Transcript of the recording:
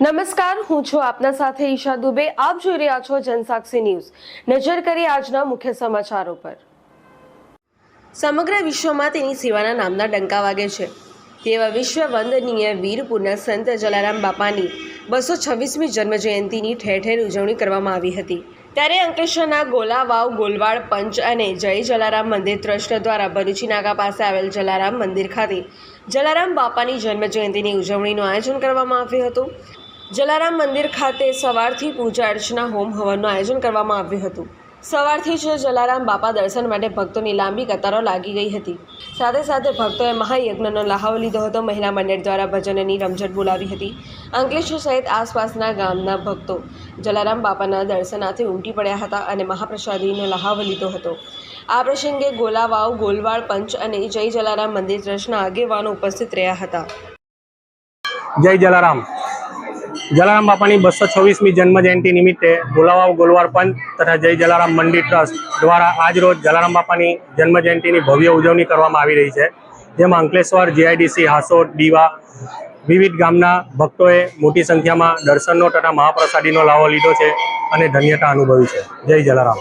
નમસ્કાર, હું છું આપના સાથે ઈશા દુબે. આપ જોઈ રહ્યા છો જનસાક્ષી ન્યૂઝ. નજર કરી આજના મુખ્ય સમાચારો પર. સમગ્ર વિશ્વમાં તેની સેવાના નામના ડંકા વાગે છે. તેવા વિશ્વ વંદનીય વીરપુરના સંત જલારામ બાપાની બસો છવ્વીસમી જન્મજયંતિની ઠેર ઠેર ઉજવણી કરવામાં આવી હતી. ત્યારે અંકલેશ્વરના ગોલાવાવ, ગોલવાડ, પંચ અને જય જલારામ મંદિર ટ્રસ્ટ દ્વારા ભરૂચી નાકા પાસે આવેલ જલારામ મંદિર ખાતે જલારામ બાપાની જન્મજયંતિની ઉજવણીનું આયોજન કરવામાં આવ્યું હતું. જલારામ મંદિર ખાતે સવારથી પૂજા અર્ચના, હોમ હવનનું આયોજન કરવામાં આવ્યું હતું. સવારથી જ જલારામ બાપા દર્શન માટે ભક્તોની લાંબી કતારો લાગી ગઈ હતી. સાથે સાથે ભક્તોએ મહાયજ્ઞનો લહાવો લીધો હતો. મહિલા મંડળ દ્વારા ભજનની રમઝટ બોલાવી હતી. અંકલેશ્વર સહિત આસપાસના ગામના ભક્તો જલારામ બાપાના દર્શનાર્થે ઉમટી પડ્યા હતા અને મહાપ્રસાદીનો લહાવો લીધો હતો. આ પ્રસંગે ગોલાવાવ, ગોલવાડ, પંચ અને જય જલારામ મંદિર ટ્રસ્ટના આગેવાનો ઉપસ્થિત રહ્યા હતા. જય જલારામ. જલારામ બાપાની બસો છવ્વીસમી જન્મ જયંતિ નિમિત્તે ભોલાવાવ ગોલવાર પંચ તથા જય જલારામ મંડી ટ્રસ્ટ દ્વારા આજ રોજ જલારામ બાપાની જન્મ જયંતિની ભવ્ય ઉજવણી કરવામાં આવી રહી છે. જેમાં અંકલેશ્વર, જીઆઈડીસી હાસોદ દીવા વિવિધ ગામના ભક્તોએ મોટી સંખ્યામાં દર્શનનો તથા મહાપ્રસાદીનો લાવો લીધો છે અને ધન્યતા અનુભવી છે. જય જલારામ.